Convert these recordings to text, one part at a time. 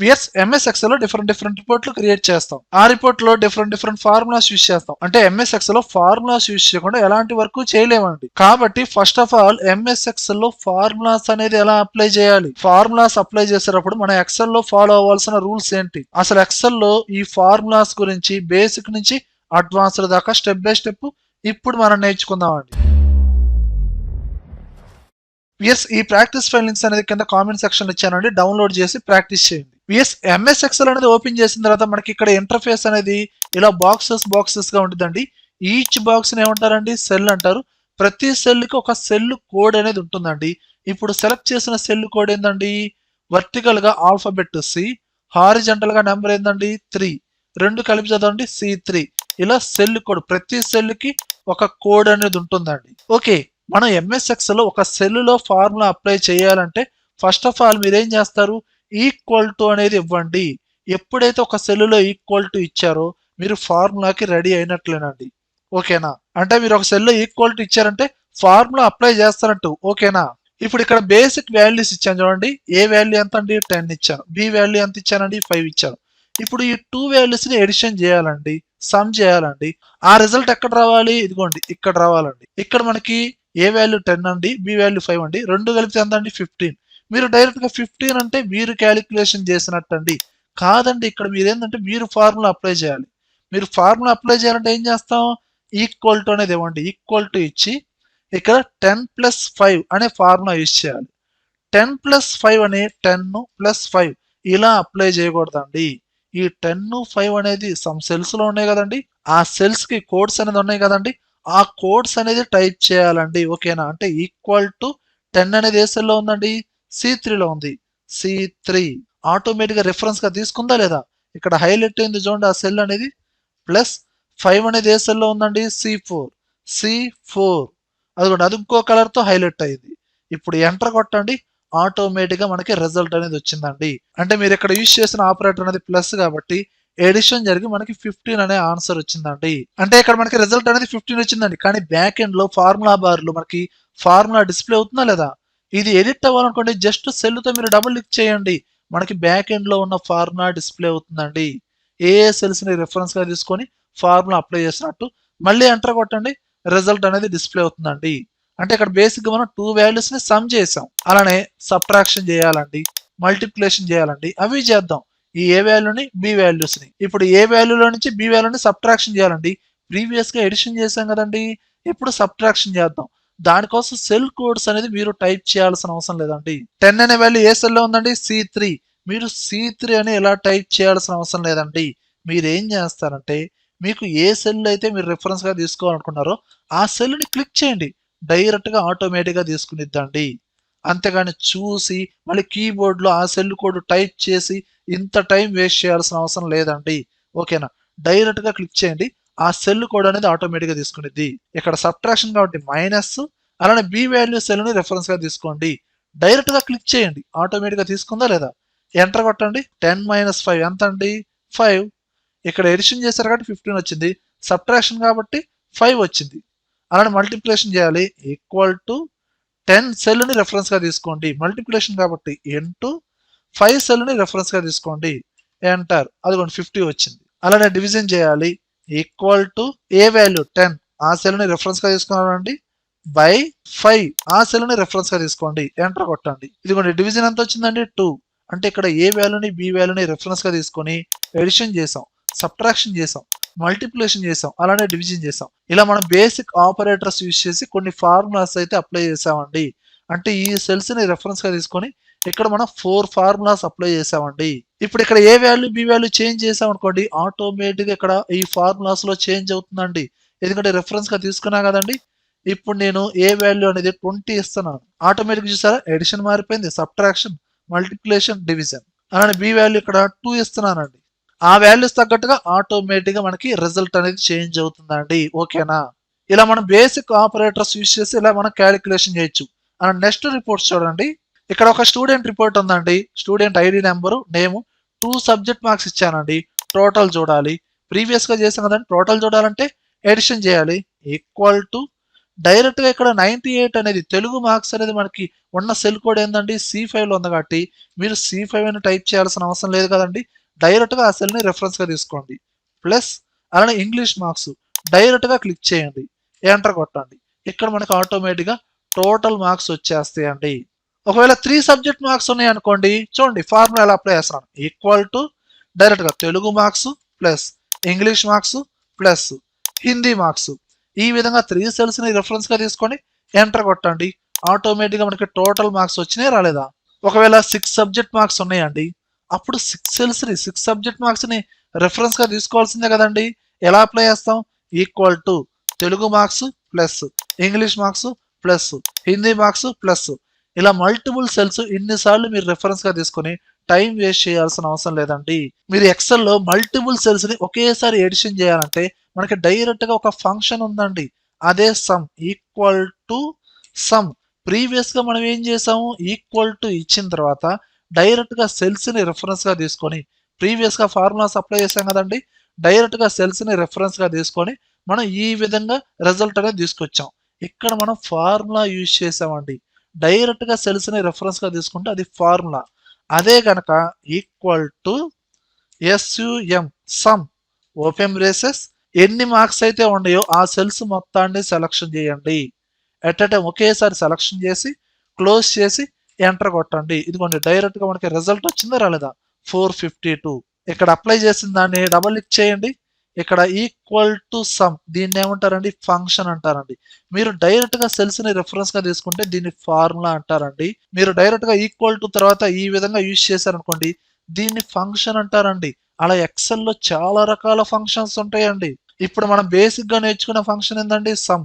VS S ఎక్సెల్లో different different రిపోర్ట్లు create చేస్తాం. ఆ రిపోర్ట్లో డిఫరెంట్ డిఫరెంట్ ఫార్ములాస్ యూస్ చేస్తాం. అంటే ఎంఎస్ ఎక్సెల్లో ఫార్ములాస్ యూస్ చేయకుండా ఎలాంటి వర్క్ చేయలేమండి. కాబట్టి ఫస్ట్ ఆఫ్ ఆల్ ఎంఎస్ ఎక్సెల్లో ఫార్ములాస్ అనేది ఎలా అప్లై చేయాలి? ఫార్ములాస్ అప్లై చేసేటప్పుడు మన ఎక్సెల్లో ఫాలో అవ్వాల్సిన రూల్స్ ఏంటి? అసలు ఎక్సెల్లో ఈ ఫార్ములాస్ గురించి బేసిక్ నుంచి అడ్వాన్స్డ్ దాకా స్టెప్ బై స్టెప్ ఇప్పుడు మనం నేర్చుకుందామండి. విఎస్ ఈ ప్రాక్టీస్ ఫైలింగ్స్ అనేది కింద కామెంట్ సెక్షన్ ఇచ్చానండి. డౌన్లోడ్ చేసి ప్రాక్టీస్ చేయండి. V S M S excel అనేది ఓపెన్ చేసిన తర్వాత మనకి ఇక్కడ ఇంటర్ఫేస్ అనేది ఇలా బాక్సెస్ బాక్సెస్గా ఉంటుందండి. ఈచ్ బాక్స్ ఏమంటారండి? సెల్ అంటారు. ప్రతి సెల్కి ఒక సెల్ కోడ్ అనేది ఉంటుందండి. ఇప్పుడు సెలెక్ట్ చేసిన సెల్ కోడ్ ఏందండి? వర్టికల్గా ఆల్ఫాబెట్ సి హారిజెంటల్గా నెంబర్ ఏందండి? త్రీ రెండు కలిపి చదవండి. సి త్రీ ఇలా సెల్ కోడ్ ప్రతి సెల్కి ఒక కోడ్ అనేది ఉంటుందండి. ఓకే మనం ఎంఎస్ఎక్సెల్లో ఒక సెల్లో ఫార్ములా అప్లై చేయాలంటే ఫస్ట్ ఆఫ్ ఆల్ మీరు ఏం చేస్తారు? ఈక్వల్ టు అనేది ఇవ్వండి. ఎప్పుడైతే ఒక సెల్లులో ఈక్వల్ టు ఇచ్చారో మీరు ఫార్ములాకి రెడీ అయినట్లేనండి. ఓకేనా? అంటే మీరు ఒక సెల్లో ఈక్వల్ టు ఇచ్చారంటే ఫార్ములా అప్లై చేస్తారంటూ. ఓకేనా? ఇప్పుడు ఇక్కడ బేసిక్ వాల్యూస్ ఇచ్చాను చూడండి. ఏ వాల్యూ ఎంత అండి టెన్ ఇచ్చాను. బి వాల్యూ ఎంత ఇచ్చానండి? ఫైవ్ ఇచ్చాను. ఇప్పుడు ఈ టూ వాల్యూస్ని ఎడిషన్ చేయాలండి. సమ్ చేయాలండి. ఆ రిజల్ట్ ఎక్కడ రావాలి? ఇదిగోండి. ఇక్కడ రావాలండి. ఇక్కడ మనకి ఏ వాల్యూ టెన్ అండి. బి వాల్యూ ఫైవ్ అండి. రెండు కలిపితే ఎంత అండి ఫిఫ్టీన్ మీరు డైరెక్ట్గా ఫిఫ్టీన్ అంటే మీరు క్యాలిక్యులేషన్ చేసినట్టు అండి కాదండి ఇక్కడ మీరు ఏంటంటే మీరు ఫార్ములా అప్లై చేయాలి. మీరు ఫార్ములా అప్లై చేయాలంటే ఏం చేస్తాం? ఈక్వల్ టు అనేది ఇవ్వండి. ఈక్వల్ టు ఇచ్చి ఇక్కడ టెన్ ప్లస్ ఫైవ్ అనే ఫార్ములా యూజ్ చేయాలి. టెన్ ప్లస్ ఫైవ్ అనే టెన్ ప్లస్ ఫైవ్ ఇలా అప్లై చేయకూడదండి. ఈ టెన్ ఫైవ్ అనేది సమ్ సెల్స్లో ఉన్నాయి కదండి. ఆ సెల్స్కి కోడ్స్ అనేది ఉన్నాయి కదండి. ఆ కోడ్స్ అనేది టైప్ చేయాలండి. ఓకేనా? అంటే ఈక్వల్ టు టెన్ అనేది ఏ సెల్లో ఉందండి? సి త్రీలో ఉంది. సి త్రీ ఆటోమేటిక్గా రెఫరెన్స్గా తీసుకుందా లేదా? ఇక్కడ హైలైట్ అయింది చూడండి ఆ సెల్ అనేది. ప్లస్ ఫైవ్ అనేది ఏ సెల్లో ఉందండి? సి ఫోర్ సి ఫోర్ అదిగోండి అది ఇంకో కలర్తో హైలైట్ అయింది. ఇప్పుడు ఎంటర్ కొట్టండి. ఆటోమేటిక్గా మనకి రిజల్ట్ అనేది వచ్చిందండి. అంటే మీరు ఇక్కడ యూజ్ చేసిన ఆపరేటర్ అనేది ప్లస్ కాబట్టి ఎడిషన్ జరిగి మనకి ఫిఫ్టీన్ అనే ఆన్సర్ వచ్చిందండి. అంటే ఇక్కడ మనకి రిజల్ట్ అనేది ఫిఫ్టీన్ వచ్చిందండి. కానీ బ్యాక్ ఎండ్లో ఫార్ములా బార్లో మనకి ఫార్ములా డిస్ప్లే అవుతుందా లేదా? ఇది ఎడిట్ అవ్వాలనుకోండి జస్ట్ సెల్తో మీరు డబుల్ క్లిక్ చేయండి. మనకి బ్యాక్ ఎండ్లో ఉన్న ఫార్ములా డిస్ప్లే అవుతుందండి. ఏ ఏ సెల్స్ని గా తీసుకొని ఫార్ములా అప్లై చేసినట్టు మళ్ళీ ఎంటర్ కొట్టండి రిజల్ట్ అనేది డిస్ప్లే అవుతుందండి. అంటే ఇక్కడ బేసిక్గా మనం టూ వాల్యూస్ని సమ్ చేసాం. అలానే సబ్ట్రాక్షన్ చేయాలండి మల్టిప్లికేషన్ చేయాలండి అవి చేద్దాం. ఈ ఏ వాల్యూని బి వాల్యూస్ని. ఇప్పుడు ఏ వాల్యూలో నుంచి బి వాల్యూని సబ్ట్రాక్షన్ చేయాలండి. ప్రీవియస్గా ఎడిషన్ చేసాం కదండి. ఇప్పుడు సబ్ట్రాక్షన్ చేద్దాం. దానికోసం సెల్ కోడ్స్ అనేది మీరు టైప్ చేయాల్సిన అవసరం లేదండి. టెన్ అనే వాల్యూ ఏ సెల్లో ఉందండి? C three. మీరు సి త్రీ అని ఎలా టైప్ చేయాల్సిన అవసరం లేదండి. మీరు ఏం చేస్తారంటే మీకు ఏ సెల్ అయితే మీరు రిఫరెన్స్గా తీసుకోవాలనుకున్నారో ఆ సెల్ని క్లిక్ చేయండి. డైరెక్ట్గా ఆటోమేటిక్గా తీసుకునిద్దండి. అంతేగాని చూసి మళ్ళీ కీబోర్డ్లో ఆ సెల్ కోడ్ టైప్ చేసి ఇంత టైం వేస్ట్ చేయాల్సిన అవసరం లేదండి. ఓకేనా? డైరెక్ట్గా క్లిక్ చేయండి. ఆ సెల్ కోడ్ అనేది ఆటోమేటిక్గా తీసుకునేది. ఇక్కడ సబ్ట్రాక్షన్ కాబట్టి మైనస్ అలానే బి వాల్యూ సెల్ని రెఫరెన్స్గా తీసుకోండి. డైరెక్ట్గా క్లిక్ చేయండి. ఆటోమేటిక్గా తీసుకుందా లేదా? ఎంటర్ కొట్టండి. టెన్ మైనస్ ఫైవ్ ఎంత అండి? ఫైవ్ ఇక్కడ ఎడిషన్ చేశారు కాబట్టి ఫిఫ్టీన్ వచ్చింది. సబ్ట్రాక్షన్ కాబట్టి ఫైవ్ వచ్చింది. అలానే మల్టిప్లికేషన్ చేయాలి. ఈక్వల్ టు టెన్ సెల్ని రెఫరెన్స్గా తీసుకోండి. మల్టిప్లికేషన్ కాబట్టి ఇంటూ ఫైవ్ సెల్ని రెఫరెన్స్గా తీసుకోండి. ఎంటర్ అదిగోండి ఫిఫ్టీ వచ్చింది. అలానే డివిజన్ చేయాలి. Equal to A value ten ఆ సెల్ని రెఫరెన్స్గా బై ఫైవ్ ఆ సెల్ని రెఫరెన్స్గా తీసుకోండి. ఎంటర్ కొట్టండి. ఇదిగోండి డివిజన్ ఎంత వచ్చిందండి? టూ అంటే ఇక్కడ ఏ వాల్యూని బి వాల్యూని రెఫరెన్స్గా తీసుకొని ఎడిషన్ చేసాం. సబ్ట్రాక్షన్ చేసాం. మల్టిప్లికేషన్ చేసాం. అలానే డివిజన్ చేసాం. ఇలా మనం బేసిక్ ఆపరేటర్స్ యూజ్ చేసి కొన్ని ఫార్ములాస్ అయితే అప్లై చేసామండి. అంటే ఈ సెల్స్ని రెఫరెన్స్గా తీసుకొని ఇక్కడ మనం ఫోర్ ఫార్ములాస్ అప్లై చేసామండి. ఇప్పుడు ఇక్కడ A value B value change చేసాం అనుకోండి ఆటోమేటిక్ ఇక్కడ ఈ ఫార్ములాస్లో చేంజ్ అవుతుందండి. ఎందుకంటే రెఫరెన్స్గా తీసుకున్నా కదండి. ఇప్పుడు నేను ఏ వాల్యూ అనేది ట్వంటీ ఇస్తున్నాను ఆటోమేటిక్ చూసారా? ఎడిషన్ మారిపోయింది సబ్ట్రాక్షన్ మల్టిప్లికేషన్ డివిజన్ అలానే బి వాల్యూ ఇక్కడ టూ ఇస్తున్నానండి. ఆ వాల్యూస్ తగ్గట్టుగా ఆటోమేటిక్గా మనకి రిజల్ట్ అనేది చేంజ్ అవుతుందండి. ఓకేనా? ఇలా మనం బేసిక్ ఆపరేటర్స్ యూస్ చేసి ఇలా మనం క్యాలిక్యులేషన్ చేయొచ్చు. అండ్ నెక్స్ట్ రిపోర్ట్స్ చూడండి. ఇక్కడ ఒక స్టూడెంట్ రిపోర్ట్ ఉందండి. Student ID number name two subject marks ఇచ్చానండి. టోటల్ చూడాలి. ప్రీవియస్గా చేసాం కదండి. టోటల్ చూడాలంటే ఎడిషన్ చేయాలి. ఈక్వల్ టు డైరెక్ట్గా ఇక్కడ నైంటీ ఎయిట్ అనేది తెలుగు మార్క్స్ అనేది మనకి ఉన్న సెల్ కోడ్ ఏంటండి సి ఫైవ్లో ఉంది కాబట్టి మీరు సి ఫైవ్ అని టైప్ చేయాల్సిన అవసరం లేదు కదండి. డైరెక్ట్గా ఆ సెల్ని రెఫరెన్స్గా తీసుకోండి. ప్లస్ అలానే ఇంగ్లీష్ మార్క్స్ డైరెక్ట్గా క్లిక్ చేయండి. ఎంటర్ కొట్టండి. ఇక్కడ మనకు ఆటోమేటిక్గా టోటల్ మార్క్స్ వచ్చేస్తాయండి. ఒకవేళ త్రీ సబ్జెక్ట్ మార్క్స్ ఉన్నాయి అనుకోండి చూడండి ఫార్ములా ఎలా అప్లై చేస్తాను ఈక్వల్ టు డైరెక్ట్గా Telugu marks plus English marks plus Hindi marks ఈ విధంగా త్రీ సెల్స్ని రిఫరెన్స్గా తీసుకొని ఎంటర్ కొట్టండి. ఆటోమేటిక్గా మనకి టోటల్ మార్క్స్ వచ్చినాయి రాలేదా? ఒకవేళ సిక్స్ సబ్జెక్ట్ మార్క్స్ ఉన్నాయండి అప్పుడు సిక్స్ సెల్స్ని సిక్స్ సబ్జెక్ట్ మార్క్స్ని రిఫరెన్స్గా తీసుకోవాల్సిందే కదండి. ఎలా అప్లై చేస్తాం? Equal to Telugu marks plus English marks plus Hindi marks plus ఇలా మల్టిపుల్ సెల్స్ ఇన్నిసార్లు మీరు రెఫరెన్స్గా తీసుకొని టైం వేస్ట్ చేయాల్సిన అవసరం లేదండి. మీరు ఎక్సెల్లో మల్టిపుల్ సెల్స్ని ఒకేసారి ఎడిషన్ చేయాలంటే మనకి డైరెక్ట్గా ఒక ఫంక్షన్ ఉందండి. అదే సమ్ ఈక్వల్ టు సమ్ ప్రీవియస్గా మనం ఏం చేసాము? ఈక్వల్ టు ఇచ్చిన తర్వాత డైరెక్ట్గా సెల్స్ని రెఫరెన్స్గా తీసుకొని ప్రీవియస్గా ఫార్ములాస్ అప్లై చేసాం కదండి? డైరెక్ట్గా సెల్స్ని రెఫరెన్స్గా తీసుకొని మనం ఈ విధంగా రిజల్ట్ అనేది తీసుకొచ్చాం. ఇక్కడ మనం ఫార్ములా యూజ్ చేసామండి డైరెక్ట్గా సెల్స్ని సెల్స్ని రెఫరెన్స్గా తీసుకుంటే అది ఫార్ములా అదే కనుక equal to S U M sum open braces ఎన్ని మార్క్స్ అయితే ఉన్నాయో ఆ సెల్స్ మొత్తాన్ని సెలక్షన్ చేయండి. ఎట్ అ టైం ఒకేసారి సెలక్షన్ చేసి క్లోజ్ చేసి ఎంటర్ కొట్టండి. ఇదిగోండి డైరెక్ట్గా మనకి రిజల్ట్ వచ్చిందా రాలేదా? ఫోర్ ఫిఫ్టీ టూ ఇక్కడ అప్లై చేసిన దాన్ని డబల్ క్లిక్ చేయండి. ఇక్కడ ఈక్వల్ టు సమ్ దీన్ని ఏమంటారండి? ఫంక్షన్ అంటారండి. మీరు డైరెక్ట్గా సెల్స్ని రిఫరెన్స్గా తీసుకుంటే దీన్ని ఫార్ములా అంటారండి. మీరు డైరెక్ట్గా ఈక్వల్ టు తర్వాత ఈ విధంగా యూజ్ చేశారనుకోండి దీన్ని ఫంక్షన్ అంటారండి. అలా ఎక్సెల్లో చాలా రకాల ఫంక్షన్స్ ఉంటాయండి. ఇప్పుడు మనం బేసిక్గా నేర్చుకున్న ఫంక్షన్ ఏంటండి సమ్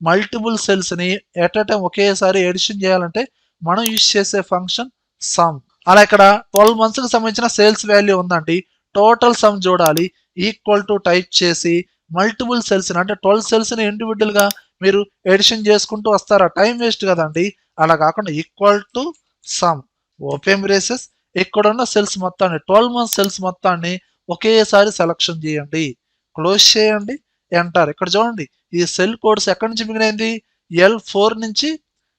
మల్టిపుల్ సెల్స్ని ఎట్ అ టైం ఒకేసారి ఎడిషన్ చేయాలంటే మనం యూజ్ చేసే ఫంక్షన్ సమ్ అలా ఇక్కడ ట్వెల్వ్ మంత్స్కి సంబంధించిన సేల్స్ వాల్యూ ఉందండి. టోటల్ సమ్ చూడాలి ఈక్వల్ టు టైప్ చేసి మల్టిపుల్ సెల్స్ అంటే ట్వెల్వ్ సెల్స్ని ఇండివిజువల్గా మీరు ఎడిషన్ చేసుకుంటూ వస్తారా? టైం వేస్ట్ కదండి. అలా కాకుండా equal to sum open braces ఇక్కడ ఉన్న సెల్స్ మొత్తాన్ని ట్వెల్వ్ మంత్ సెల్స్ మొత్తాన్ని ఒకేసారి సెలక్షన్ చేయండి. క్లోజ్ చేయండి. ఎంటర్ ఇక్కడ చూడండి. ఈ సెల్ కోడ్స్ ఎక్కడి నుంచి మిగిలింది ఎల్ ఫోర్ నుంచి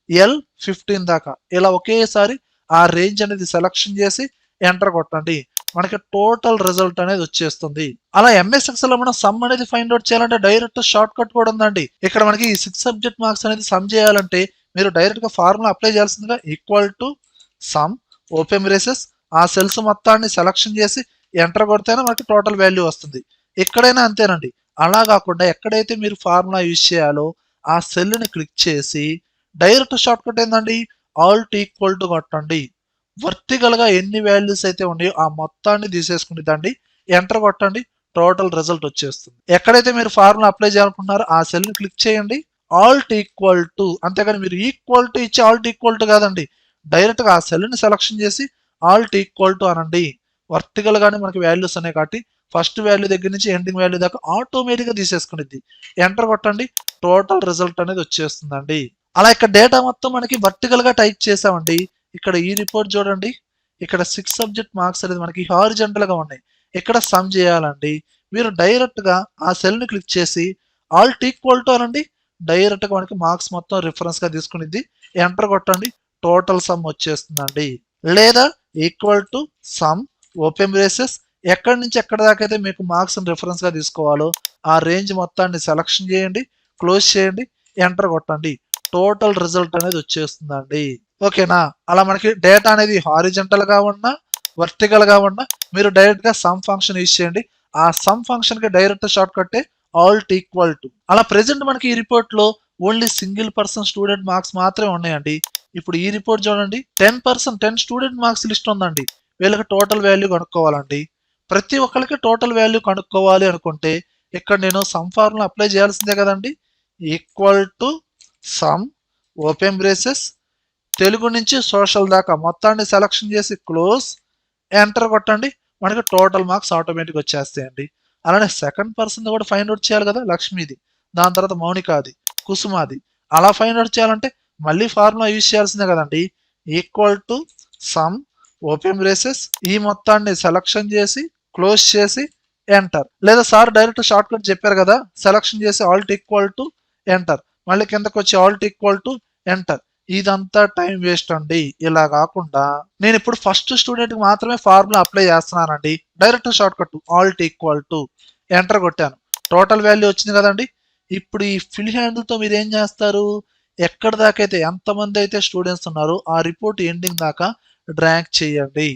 ఎల్ ఫిఫ్టీన్ దాకా. ఇలా ఒకేసారి ఆ రేంజ్ అనేది సెలక్షన్ చేసి ఎంటర్ కొట్టండి. మనకి టోటల్ రిజల్ట్ అనేది వచ్చేస్తుంది. అలా ఎంఎస్ ఎక్సెల్లో మనం సమ్ అనేది ఫైండ్ అవుట్ చేయాలంటే డైరెక్ట్ షార్ట్ కట్ కూడా ఉందండి. ఇక్కడ మనకి ఈ సిక్స్ సబ్జెక్ట్ మార్క్స్ అనేది సమ్ చేయాలంటే మీరు డైరెక్ట్గా ఫార్ములా అప్లై చేయాల్సిందిగా equal to sum open braces ఆ సెల్స్ మొత్తాన్ని సెలక్షన్ చేసి ఎంటర్ కొడితేనే మనకి టోటల్ వాల్యూ వస్తుంది. ఎక్కడైనా అంతేనండి. అలా కాకుండా ఎక్కడైతే మీరు ఫార్ములా యూజ్ చేయాలో ఆ సెల్ని క్లిక్ చేసి direct shortcut all alt equal to కొట్టండి. వర్టికల్గా ఎన్ని వాల్యూస్ అయితే ఉన్నాయో ఆ మొత్తాన్ని తీసేసుకునిదండి ఎంటర్ కొట్టండి టోటల్ రిజల్ట్ వచ్చేస్తుంది. ఎక్కడైతే మీరు ఫార్ములా అప్లై చేయాలనుకుంటున్నారో ఆ సెల్ని క్లిక్ చేయండి. ఆల్ట్ ఈక్వల్ టు అంతేకాని మీరు ఈక్వల్ టు ఇచ్చి ఆల్ట్ ఈక్వల్ టు కాదండి డైరెక్ట్గా ఆ సెల్ని సెలక్షన్ చేసి ఆల్ట్ ఈక్వల్ టు అనండి. వర్టికల్గానే మనకి వాల్యూస్ ఉన్నాయి కాబట్టి ఫస్ట్ వాల్యూ దగ్గర నుంచి ఎండింగ్ వాల్యూ దాకా ఆటోమేటిక్గా తీసేసుకునేది. ఎంటర్ కొట్టండి టోటల్ రిజల్ట్ అనేది వచ్చేస్తుందండి. అలా ఇక్కడ డేటా మొత్తం మనకి వర్టికల్గా టైప్ చేసామండి. ఇక్కడ ఈ రిపోర్ట్ చూడండి. ఇక్కడ సిక్స్ సబ్జెక్ట్ మార్క్స్ అనేది మనకి హారిజెంటల్గా ఉన్నాయి. ఇక్కడ సమ్ చేయాలండి? మీరు డైరెక్ట్గా ఆ సెల్ని క్లిక్ చేసి ఆల్ ఈక్వల్ టు అనండి. డైరెక్ట్గా మనకి మార్క్స్ మొత్తం రిఫరెన్స్గా తీసుకునిద్ది. ఎంటర్ కొట్టండి. టోటల్ సమ్ వచ్చేస్తుందండి. లేదా equal to sum open braces ఎక్కడి నుంచి ఎక్కడి దాకా అయితే మీకు మార్క్స్ని రిఫరెన్స్గా తీసుకోవాలో ఆ రేంజ్ మొత్తాన్ని సెలక్షన్ చేయండి. క్లోజ్ చేయండి. ఎంటర్ కొట్టండి. టోటల్ రిజల్ట్ అనేది వచ్చేస్తుందండి. ఓకేనా? అలా మనకి డేటా అనేది హారిజెంటల్గా ఉన్నా వర్టికల్గా ఉన్నా మీరు డైరెక్ట్గా సమ్ ఫంక్షన్ యూజ్ చేయండి. ఆ సమ్ ఫంక్షన్కి డైరెక్ట్ షార్ట్ కట్టే ఆల్ట్ ఈక్వల్ టు అలా ప్రెసెంట్ మనకి ఈ రిపోర్ట్లో only single person student marks మాత్రమే ఉన్నాయండి. ఇప్పుడు ఈ రిపోర్ట్ చూడండి. Ten person ten student marks list ఉందండి. వీళ్ళకి టోటల్ వాల్యూ కనుక్కోవాలండి. ప్రతి ఒక్కరికి టోటల్ వాల్యూ కనుక్కోవాలి అనుకుంటే ఇక్కడ నేను సమ్ ఫార్ములా అప్లై చేయాల్సిందే కదండి. Equal to sum open braces Telugu నుంచి సోషల్ దాకా మొత్తాన్ని సెలక్షన్ చేసి క్లోజ్ ఎంటర్ కొట్టండి. మనకి టోటల్ మార్క్స్ ఆటోమేటిక్ వచ్చేస్తాయండి. అలానే సెకండ్ పర్సన్ కూడా ఫైండ్ అవుట్ చేయాలి కదా లక్ష్మిది. దాని తర్వాత మౌనికాది కుసుమాది. అలా ఫైండ్ అవుట్ చేయాలంటే మళ్ళీ ఫార్ములా యూజ్ చేయాల్సిందే కదండి. Equal to sum open braces ఈ మొత్తాన్ని సెలక్షన్ చేసి క్లోజ్ చేసి ఎంటర్ లేదా సార్ డైరెక్ట్ షార్ట్ కట్ చెప్పారు కదా సెలక్షన్ చేసి ఆల్ట్ ఈక్వల్ టు ఎంటర్ మళ్ళీ కిందకు వచ్చి ఆల్ట్ ఈక్వల్ టు ఎంటర్ ఇదంతా టైం వేస్ట్ అండి. ఇలా కాకుండా నేను ఇప్పుడు ఫస్ట్ స్టూడెంట్కి మాత్రమే ఫార్ములా అప్లై చేస్తున్నానండి. Direct shortcut alt equal to enter కొట్టాను. టోటల్ వాల్యూ వచ్చింది కదండి. ఇప్పుడు ఈ ఫిల్ హ్యాండిల్తో మీరు ఏం చేస్తారు? ఎక్కడ దాకా అయితే ఎంతమంది అయితే స్టూడెంట్స్ ఉన్నారో ఆ రిపోర్ట్ ఎండింగ్ దాకా డ్రాగ్ చేయండి.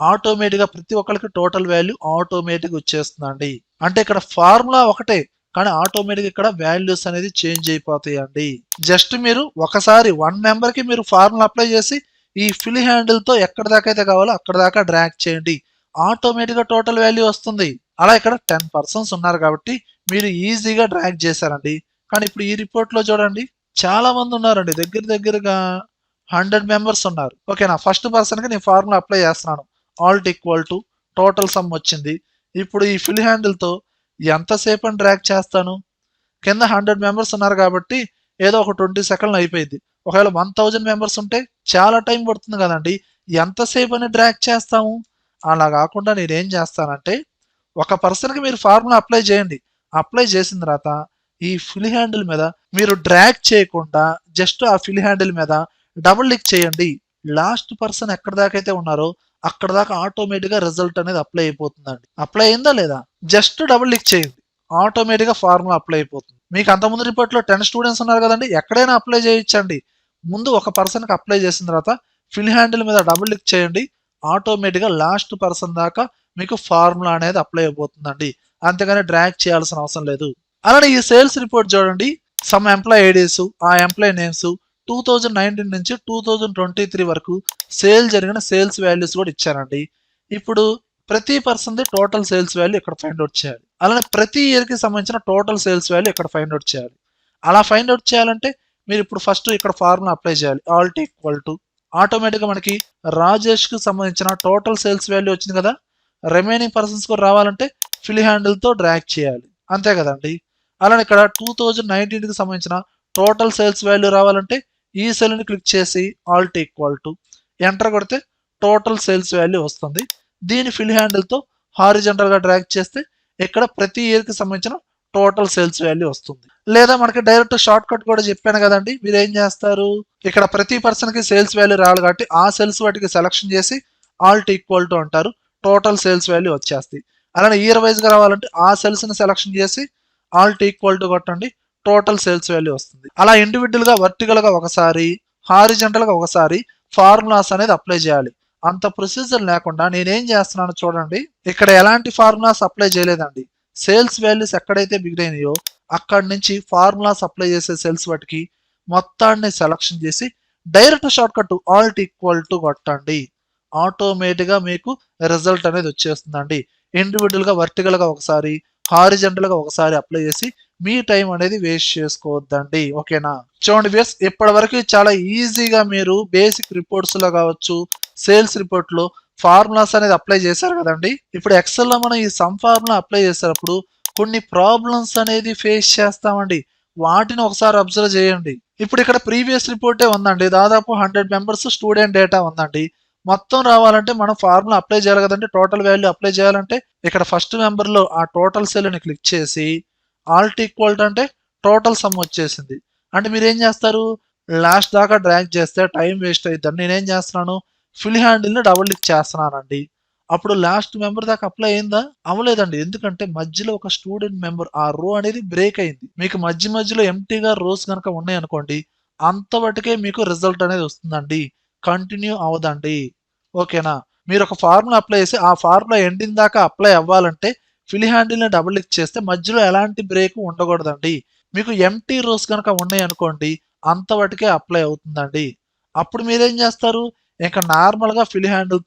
ఆటోమేటిక్గా ప్రతి ఒక్కరికి టోటల్ వాల్యూ ఆటోమేటిక్ వచ్చేస్తుందండి. అంటే ఇక్కడ ఫార్ములా ఒకటే. కానీ ఆటోమేటిక్ ఇక్కడ వాల్యూస్ అనేది చేంజ్ అయిపోతాయండి. జస్ట్ మీరు ఒకసారి వన్ మెంబర్కి మీరు ఫార్ములా అప్లై చేసి ఈ ఫిల్ హ్యాండిల్తో ఎక్కడ దాకా అయితే కావాలో అక్కడ దాకా డ్రాక్ చేయండి. ఆటోమేటిక్గా టోటల్ వాల్యూ వస్తుంది. అలా ఇక్కడ టెన్ పర్సన్స్ ఉన్నారు కాబట్టి మీరు ఈజీగా డ్రాక్ చేశారండి. కానీ ఇప్పుడు ఈ రిపోర్ట్లో చూడండి చాలా మంది ఉన్నారండి. దగ్గర దగ్గరగా హండ్రెడ్ మెంబర్స్ ఉన్నారు. ఓకేనా ఫస్ట్ పర్సన్కి నేను ఫార్ములా అప్లై చేస్తున్నాను. Alt equal to total sum వచ్చింది. ఇప్పుడు ఈ ఫిల్ హ్యాండిల్ ఎంతసేపు అని డ్రాగ్ చేస్తాను? కింద హండ్రెడ్ మెంబర్స్ ఉన్నారు కాబట్టి ఏదో ఒక ట్వంటీ సెకండ్లు అయిపోయింది. ఒకవేళ వన్ థౌజండ్ మెంబర్స్ ఉంటే చాలా టైం పడుతుంది కదండి. ఎంతసేపు అని డ్రాక్ చేస్తాము? అలా కాకుండా నేనేం చేస్తానంటే ఒక పర్సన్కి మీరు ఫార్ములా అప్లై చేయండి. అప్లై చేసిన తర్వాత ఈ ఫిల్ హ్యాండిల్ మీద మీరు డ్రాగ్ చేయకుండా జస్ట్ ఆ ఫిల్ హ్యాండిల్ మీద డబుల్ క్లిక్ చేయండి. లాస్ట్ పర్సన్ ఎక్కడ దాకా అయితే ఉన్నారో అక్కడ దాకా ఆటోమేటిక్గా రిజల్ట్ అనేది అప్లై అయిపోతుందండి. అప్లై అయిందా లేదా? జస్ట్ డబుల్ క్లిక్ చేయండి. ఆటోమేటిక్గా ఫార్ములా అప్లై అయిపోతుంది. మీకు అంత ముందు రిపోర్ట్లో టెన్ స్టూడెంట్స్ ఉన్నారు కదండి ఎక్కడైనా అప్లై చేయొచ్చండి ముందు ఒక పర్సన్కి అప్లై చేసిన తర్వాత ఫిల్ హ్యాండిల్ మీద డబుల్ క్లిక్ చేయండి. ఆటోమేటిక్గా లాస్ట్ పర్సన్ దాకా మీకు ఫార్ములా అనేది అప్లై అయిపోతుందండి. అంతేగాని డ్రాగ్ చేయాల్సిన అవసరం లేదు. అలానే ఈ సేల్స్ రిపోర్ట్ చూడండి. సమ్ ఎంప్లాయ్ ఐడీస్ ఆ employee names two thousand nineteen నుంచి టూ థౌజండ్ ట్వంటీ త్రీ వరకు సేల్ జరిగిన సేల్స్ వాల్యూస్ కూడా ఇచ్చారండి. ఇప్పుడు ప్రతి పర్సన్ది టోటల్ సేల్స్ వాల్యూ ఇక్కడ ఫైండ్ అవుట్ చేయాలి. అలానే ప్రతి ఇయర్కి సంబంధించిన టోటల్ సేల్స్ వాల్యూ ఇక్కడ ఫైండ్ అవుట్ చేయాలి. అలా ఫైండ్ అవుట్ చేయాలంటే మీరు ఇప్పుడు ఫస్ట్ ఇక్కడ ఫార్ములా అప్లై చేయాలి. ఆల్ట్ ఈక్వల్ టు ఆటోమేటిక్గా మనకి రాజేష్కి సంబంధించిన టోటల్ సేల్స్ వాల్యూ వచ్చింది కదా. రిమైనింగ్ పర్సన్స్ కూడా రావాలంటే ఫిల్ హ్యాండిల్తో డ్రాక్ చేయాలి. అంతే కదండి. అలానే ఇక్కడ టూ థౌజండ్ నైన్టీన్కి సంబంధించిన టోటల్ సేల్స్ వాల్యూ రావాలంటే ఈ సెల్ని క్లిక్ చేసి ఆల్ట్ ఈక్వల్ టు ఎంటర్ కొడితే టోటల్ సేల్స్ వాల్యూ వస్తుంది. దీని ఫిల్ హ్యాండిల్తో హారిజెంటల్గా హారిజెంటల్ డ్రాగ్ చేస్తే ఇక్కడ ప్రతి ఇయర్కి సంబంధించిన టోటల్ సేల్స్ వాల్యూ వస్తుంది. లేదా మనకి డైరెక్ట్ షార్ట్ కట్ కూడా చెప్పాను కదండి. మీరు ఏం చేస్తారు? ఇక్కడ ప్రతి పర్సన్కి సేల్స్ వాల్యూ రావాలి కాబట్టి ఆ సెల్స్ వాటికి సెలెక్షన్ చేసి ఆల్ట్ ఈక్వల్ టు అంటారు. టోటల్ సేల్స్ వాల్యూ వచ్చేస్తాయి. అలానే ఇయర్ వైజ్గా రావాలంటే ఆ సెల్స్ని సెలక్షన్ సెలెక్షన్ చేసి ఆల్ట్ ఈక్వల్ టు కొట్టండి. టోటల్ సేల్స్ వాల్యూ వస్తుంది. అలా ఇండివిజువల్గా వర్టికల్గా ఒకసారి హారిజెంటల్గా ఒకసారి ఫార్ములాస్ అనేది అప్లై చేయాలి. అంత ప్రొసీజర్ లేకుండా నేనేం చేస్తున్నాను చూడండి. ఇక్కడ ఎలాంటి ఫార్ములాస్ అప్లై చేయలేదండి. సేల్స్ వాల్యూస్ ఎక్కడైతే బిగిడైనాయో అక్కడి నుంచి ఫార్ములాస్ అప్లై చేసే సేల్స్ వాటికి మొత్తాన్ని సెలక్షన్ చేసి direct shortcut alt equal to కొట్టండి. ఆటోమేటిక్గా మీకు రిజల్ట్ అనేది వచ్చేస్తుందండి. ఇండివిజువల్గా వర్టికల్గా ఒకసారి హారిజెంటల్గా ఒకసారి అప్లై చేసి మీ టైం అనేది వేస్ట్ చేసుకోవద్దండి ఓకేనా? చూడండి వేస్ ఇప్పటి వరకు చాలా ఈజీగా మీరు బేసిక్ రిపోర్ట్స్లో కావచ్చు సేల్స్ రిపోర్ట్లో ఫార్ములాస్ అనేది అప్లై చేశారు కదండి? ఇప్పుడు ఎక్సెల్లో మనం ఈ సమ్ ఫార్ములా అప్లై చేసేటప్పుడు కొన్ని ప్రాబ్లమ్స్ అనేది ఫేస్ చేస్తామండి. వాటిని ఒకసారి అబ్జర్వ్ చేయండి. ఇప్పుడు ఇక్కడ ప్రీవియస్ రిపోర్టే ఉందండి. దాదాపు హండ్రెడ్ మెంబర్స్ స్టూడెంట్ డేటా ఉందండి. మొత్తం రావాలంటే మనం ఫార్ములా అప్లై చేయాలి కదండి. టోటల్ వాల్యూ అప్లై చేయాలంటే ఇక్కడ ఫస్ట్ మెంబర్లో ఆ టోటల్ సెల్ని క్లిక్ చేసి ఆల్ట్ ఈక్వల్ అంటే టోటల్ సమ్ వచ్చేసింది. అంటే మీరు ఏం చేస్తారు? లాస్ట్ దాకా డ్రాగ్ చేస్తే టైం వేస్ట్ అవుతుంది నేనేం చేస్తున్నాను? ఫిల్ హ్యాండిల్ని డబుల్ క్లిక్ చేస్తున్నానండి. అప్పుడు లాస్ట్ మెంబర్ దాకా అప్లై అయిందా? అవ్వలేదండి. ఎందుకంటే మధ్యలో ఒక స్టూడెంట్ మెంబర్ ఆ రో అనేది బ్రేక్ అయింది. మీకు మధ్య మధ్యలో ఎంటీగా రోస్ కనుక ఉన్నాయి అనుకోండి అంతవరకే మీకు రిజల్ట్ అనేది వస్తుందండి. కంటిన్యూ అవ్వదండి. ఓకేనా మీరు ఒక ఫార్ములా అప్లై చేసి ఆ ఫార్ములా ఎండింగ్ దాకా అప్లై అవ్వాలంటే ఫిల్ హ్యాండిల్ని డబుల్ క్లిక్ చేస్తే మధ్యలో ఎలాంటి బ్రేక్ ఉండకూడదండి. మీకు ఎంటీ రోస్ కనుక ఉన్నాయి అనుకోండి వాటికే అప్లై అవుతుందండి. అప్పుడు మీరేం చేస్తారు? ఇంకా నార్మల్గా ఫిల్ హ్యాండిల్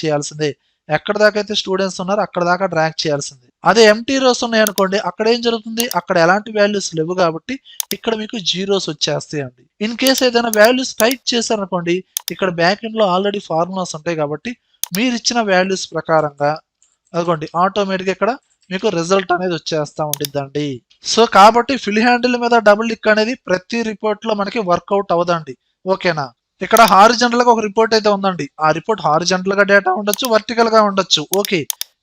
చేయాల్సిందే. ఎక్కడ దాకా అయితే స్టూడెంట్స్ ఉన్నారో అక్కడ దాకా డ్రాక్ చేయాల్సిందే. అదే ఎంటీ రోస్ ఉన్నాయి అనుకోండి అక్కడ ఏం జరుగుతుంది? అక్కడ ఎలాంటి వాల్యూస్ లేవు కాబట్టి ఇక్కడ మీకు జీరోస్ వచ్చేస్తాయండి. ఇన్ కేస్ ఏదైనా వాల్యూస్ టైప్ చేశారనుకోండి ఇక్కడ బ్యాక్ ఎండ్ ఆల్రెడీ ఫార్ములాస్ ఉంటాయి కాబట్టి మీరు ఇచ్చిన వాల్యూస్ ప్రకారంగా అదిగోండి ఆటోమేటిక్గా ఇక్కడ మీకు రిజల్ట్ అనేది వచ్చేస్తా ఉండిద్దండి. సో కాబట్టి ఫిల్ హ్యాండిల్ మీద డబుల్ లిక్ అనేది ప్రతి రిపోర్ట్లో మనకి వర్కౌట్ అవదండి ఓకేనా? ఇక్కడ హారిజెంటల్గా ఒక రిపోర్ట్ అయితే ఉందండి. ఆ రిపోర్ట్ హారిజెంటల్గా డేటా ఉండొచ్చు వర్టికల్గా ఉండొచ్చు. ఓకే.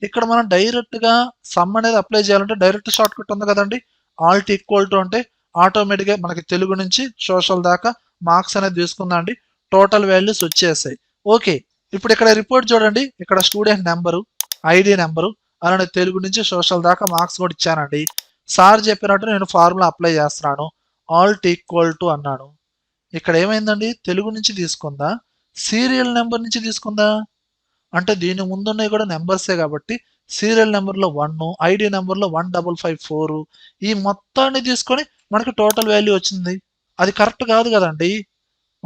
ఇక్కడ మనం డైరెక్ట్గా సమ్ అనేది అప్లై చేయాలంటే డైరెక్ట్ షార్ట్ కట్ ఉంది కదండి. ఆల్ట్ ఈక్వల్ టు అంటే ఆటోమేటిక్గా మనకి తెలుగు నుంచి సోషల్ దాకా మార్క్స్ అనేది తీసుకుందండి. టోటల్ వాల్యూస్ వచ్చేసాయి. ఓకే. ఇప్పుడు ఇక్కడ రిపోర్ట్ చూడండి. ఇక్కడ స్టూడెంట్ నెంబరు ఐడి నెంబరు అలానే తెలుగు నుంచి సోషల్ దాకా మార్క్స్ కూడా ఇచ్చానండి. సార్ చెప్పినట్టు నేను ఫార్ములా అప్లై చేస్తున్నాను. ఆల్ట్ ఈక్వల్ టు అన్నాను. ఇక్కడ ఏమైందండి? తెలుగు నుంచి తీసుకుందా? సీరియల్ నెంబర్ నుంచి తీసుకుందా? అంటే దీని ముందున్నవి కూడా నెంబర్సే కాబట్టి సీరియల్ నెంబర్లో వన్ ఐడి నెంబర్లో వన్ డబుల్ ఫైవ్ ఫోర్ ఈ మొత్తాన్ని తీసుకొని మనకి టోటల్ వాల్యూ వచ్చింది. అది కరెక్ట్ కాదు కదండి.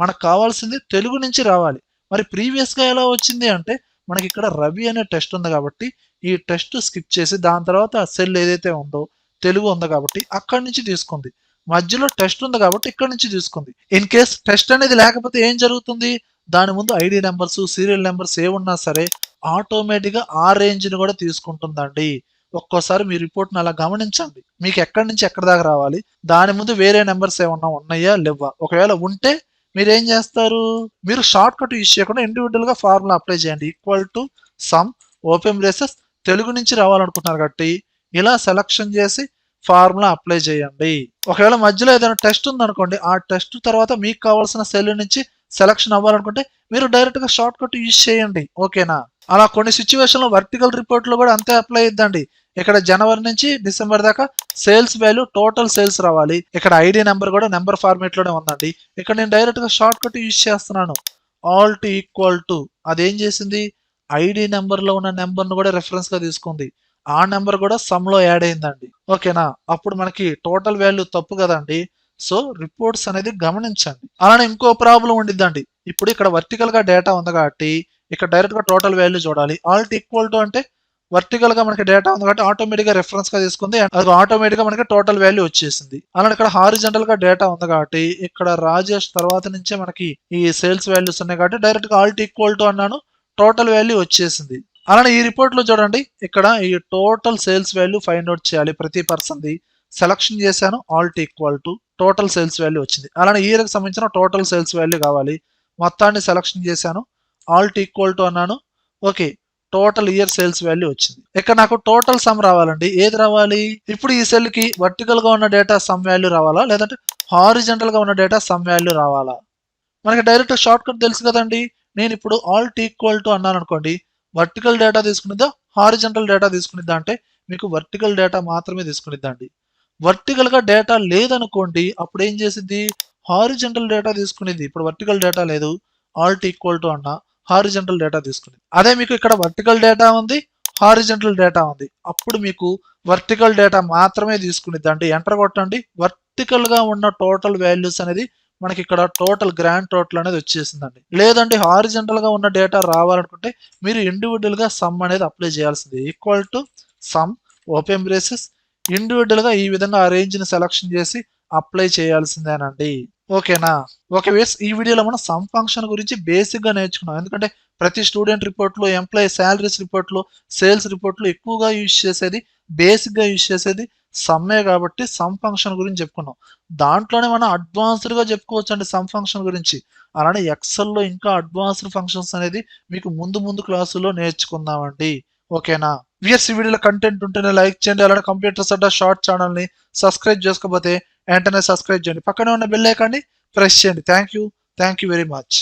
మనకు కావాల్సింది తెలుగు నుంచి రావాలి. మరి ప్రీవియస్గా ఎలా వచ్చింది అంటే మనకి ఇక్కడ రవి అనే టెస్ట్ ఉంది కాబట్టి ఈ టెస్ట్ స్కిప్ చేసి దాని తర్వాత సెల్ ఏదైతే ఉందో తెలుగు ఉంది కాబట్టి అక్కడి నుంచి తీసుకుంది. మధ్యలో టెస్ట్ ఉంది కాబట్టి ఇక్కడ నుంచి తీసుకుంది. ఇన్ కేస్ టెస్ట్ అనేది లేకపోతే ఏం జరుగుతుంది? దాని ముందు ఐడి నెంబర్స్ సీరియల్ నెంబర్స్ ఏమున్నా సరే ఆటోమేటిక్గా ఆ రేంజ్ని కూడా తీసుకుంటుందండి. ఒక్కోసారి మీ రిపోర్ట్ని అలా గమనించండి. మీకు ఎక్కడి నుంచి ఎక్కడి దాకా రావాలి? దాని ముందు వేరే నెంబర్స్ ఏమన్నా ఉన్నాయా? లేవా? ఒకవేళ ఉంటే మీరు ఏం చేస్తారు? మీరు షార్ట్ కట్ యూస్ చేయకుండా ఇండివిజువల్గా ఫార్ములా అప్లై చేయండి. Equal to sum open braces Telugu నుంచి రావాలనుకుంటున్నారు కాబట్టి ఇలా సెలక్షన్ చేసి ఫార్ములా అప్లై చేయండి. ఒకవేళ మధ్యలో ఏదైనా టెస్ట్ ఉందనుకోండి ఆ టెస్ట్ తర్వాత మీకు కావాల్సిన సెల్ నుంచి సెలక్షన్ అవ్వాలనుకుంటే మీరు డైరెక్ట్గా షార్ట్ కట్ యూజ్ చేయండి. ఓకేనా అలా కొన్ని సిచ్యువేషన్లో వర్టికల్ రిపోర్ట్లో కూడా అంతే అప్లై అయిద్దండి. ఇక్కడ జనవరి నుంచి డిసెంబర్ దాకా సేల్స్ వాల్యూ టోటల్ సేల్స్ రావాలి. ఇక్కడ ఐడి నెంబర్ కూడా నెంబర్ ఫార్మేట్లోనే ఉందండి. ఇక్కడ నేను డైరెక్ట్గా షార్ట్ కట్ యూజ్ చేస్తున్నాను. All to equal to. అదేం చేసింది? ఐడి నెంబర్లో ఉన్న నెంబర్ను కూడా రెఫరెన్స్గా తీసుకుంది. ఆ నెంబర్ కూడా సమ్లో యాడ్ అయిందండి. ఓకేనా? అప్పుడు మనకి టోటల్ వాల్యూ తప్పు కదండి. సో రిపోర్ట్స్ అనేది గమనించండి. అలానే ఇంకో ప్రాబ్లం ఉండిద్దండి. ఇప్పుడు ఇక్కడ వర్టికల్గా డేటా ఉంది కాబట్టి ఇక్కడ డైరెక్ట్గా టోటల్ వాల్యూ చూడాలి. ఆల్ట్ ఈక్వల్ టు అంటే వర్టికల్గా మనకి డేటా ఉంది కాబట్టి ఆటోమేటిక్గా రెఫరెన్స్గా తీసుకుంది. అది ఆటోమేటిక్గా మనకి టోటల్ వాల్యూ వచ్చేసింది. అలానే ఇక్కడ హారిజెంటల్గా డేటా ఉంది కాబట్టి ఇక్కడ రాజేష్ తర్వాత నుంచే మనకి ఈ సేల్స్ వాల్యూస్ ఉన్నాయి కాబట్టి డైరెక్ట్గా ఆల్ట్ ఈక్వల్ టు అన్నాను టోటల్ వాల్యూ వచ్చేసింది. అలానే ఈ రిపోర్ట్లో చూడండి ఇక్కడ ఈ total sales value find out చేయాలి ప్రతి పర్సన్ ది. సెలక్షన్ చేశాను alt equal to total sales value వచ్చింది. అలానే ఈ సంబంధించిన టోటల్ సేల్స్ వాల్యూ కావాలి. మొత్తాన్ని సెలక్షన్ చేశాను ఆల్ట్ ఈక్వల్ టు అన్నాను. Okay total year sales value వచ్చింది. ఇక్కడ నాకు టోటల్ సమ్ రావాలండి. ఏది రావాలి? ఇప్పుడు ఈ సెల్కి వర్టికల్గా ఉన్న డేటా సమ్ వాల్యూ రావాలా? లేదంటే హారిజెంటల్గా ఉన్న డేటా సమ్ వాల్యూ రావాలా? మనకి డైరెక్ట్ షార్ట్ కట్ తెలుసు కదండి. నేను ఇప్పుడు ఆల్ట్ ఈక్వల్ టు అన్నాను అనుకోండి. వర్టికల్ డేటా తీసుకునిద్దా? హారిజెంటల్ డేటా తీసుకునిద్దా అంటే మీకు వర్టికల్ డేటా మాత్రమే తీసుకునిద్దండి. వర్టికల్గా డేటా లేదనుకోండి అప్పుడు ఏం చేసింది హారిజెంటల్ డేటా తీసుకునేది ఇప్పుడు వర్టికల్ డేటా లేదు. ఆల్ట్ ఈక్వల్ టు అన్న. హారిజెంటల్ డేటా తీసుకుంది అదే మీకు ఇక్కడ వర్టికల్ డేటా ఉంది హారిజెంటల్ డేటా ఉంది. అప్పుడు మీకు వర్టికల్ డేటా మాత్రమే తీసుకునేది అంటే ఎంటర్ కొట్టండి. వర్టికల్గా ఉన్న టోటల్ వాల్యూస్ అనేది మనకి ఇక్కడ టోటల్ గ్రాండ్ టోటల్ అనేది వచ్చేసిందండి. లేదంటే హారిజెంటల్గా ఉన్న డేటా రావాలనుకుంటే మీరు ఇండివిజువల్గా సమ్ అనేది అప్లై చేయాల్సింది. Equal to sum open braces ఇండివిజువల్గా ఈ విధంగా ఆ సెలక్షన్ చేసి అప్లై చేయాల్సిందేనండి. ఓకేనా? ఓకే వేస్ ఈ వీడియోలో మనం సమ్ ఫంక్షన్ గురించి బేసిక్గా నేర్చుకున్నాం. ఎందుకంటే ప్రతి స్టూడెంట్ రిపోర్ట్లో ఎంప్లాయీ శాలరీస్ రిపోర్ట్లో సేల్స్ రిపోర్ట్లో ఎక్కువగా యూజ్ చేసేది బేసిక్గా యూజ్ చేసేది సమ్మే కాబట్టి సమ్ ఫంక్షన్ గురించి చెప్పుకున్నాం. దాంట్లోనే మనం అడ్వాన్స్డ్గా చెప్పుకోవచ్చు అండి సమ్ ఫంక్షన్ గురించి. అలానే ఎక్సెల్లో ఇంకా అడ్వాన్స్డ్ ఫంక్షన్స్ అనేది మీకు ముందు ముందు క్లాసుల్లో నేర్చుకుందామండి. ఓకేనా? విఎస్ వీడియోలో కంటెంట్ ఉంటేనే లైక్ చేయండి. అలానే కంప్యూటర్స్ అడ్డా షార్ట్ ఛానల్ని సబ్స్క్రైబ్ చేసుకోకపోతే వెంటనే సబ్స్క్రైబ్ చేయండి. పక్కనే ఉన్న బెల్ ఐకాన్ని ప్రెస్ చేయండి. Thank you thank you very much